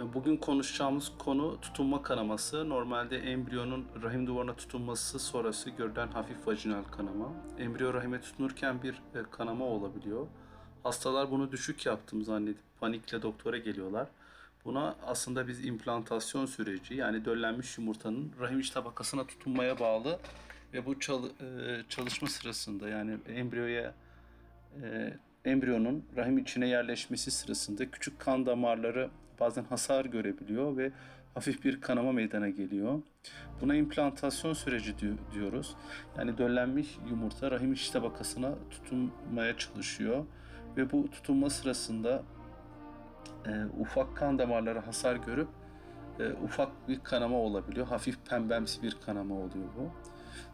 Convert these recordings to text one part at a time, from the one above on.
Bugün konuşacağımız konu tutunma kanaması. Normalde embriyonun rahim duvarına tutunması sonrası görülen hafif vajinal kanama. Embriyo rahime tutunurken bir e, kanama olabiliyor. Hastalar bunu düşük yaptım zannedip panikle doktora geliyorlar. Buna aslında biz implantasyon süreci yani döllenmiş yumurtanın rahim iç tabakasına tutunmaya bağlı ve bu e, çalışma sırasında yani embriyoya e, embriyonun rahim içine yerleşmesi sırasında küçük kan damarları bazen hasar görebiliyor ve hafif bir kanama meydana geliyor. Buna implantasyon süreci di- diyoruz. Yani döllenmiş yumurta rahim iç tabakasına tutunmaya çalışıyor ve bu tutunma sırasında e, ufak kan damarları hasar görüp e, ufak bir kanama olabiliyor. Hafif pembemsi bir kanama oluyor bu.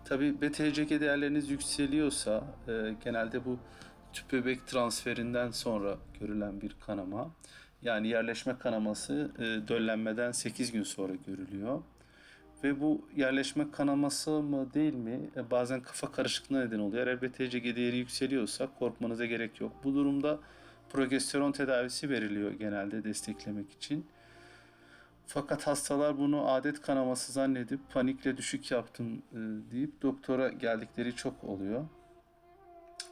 Tabi BTCG değerleriniz yükseliyorsa e, genelde bu tüp bebek transferinden sonra görülen bir kanama. Yani yerleşme kanaması e, döllenmeden 8 gün sonra görülüyor. Ve bu yerleşme kanaması mı değil mi e, bazen kafa karışıklığına neden oluyor. Eğer BTCG değeri yükseliyorsa korkmanıza gerek yok. Bu durumda progesteron tedavisi veriliyor genelde desteklemek için. Fakat hastalar bunu adet kanaması zannedip panikle düşük yaptım e, deyip doktora geldikleri çok oluyor.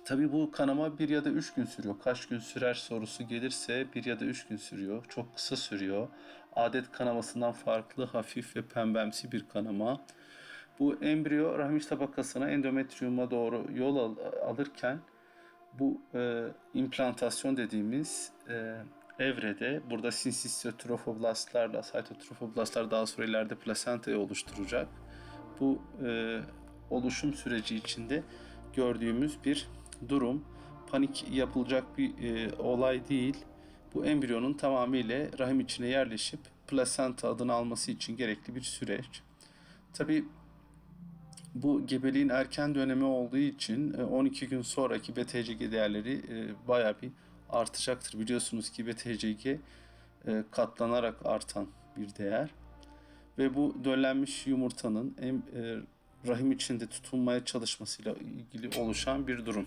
Tabii bu kanama bir ya da üç gün sürüyor. Kaç gün sürer sorusu gelirse bir ya da üç gün sürüyor. Çok kısa sürüyor. Adet kanamasından farklı hafif ve pembemsi bir kanama. Bu embriyo rahim tabakasına endometriyuma doğru yol al- alırken bu e, implantasyon dediğimiz e, evrede burada sinsistiotrofoblastlarla cytotrofoblastlar daha sonra ileride plasentayı oluşturacak. Bu e, oluşum süreci içinde gördüğümüz bir durum. Panik yapılacak bir e, olay değil. Bu embriyonun tamamıyla rahim içine yerleşip plasenta adını alması için gerekli bir süreç. Tabii bu gebeliğin erken dönemi olduğu için e, 12 gün sonraki BTCG değerleri e, bayağı bir artacaktır. Biliyorsunuz ki BTCG e, katlanarak artan bir değer. Ve bu döllenmiş yumurtanın e, rahim içinde tutunmaya çalışmasıyla ilgili oluşan bir durum.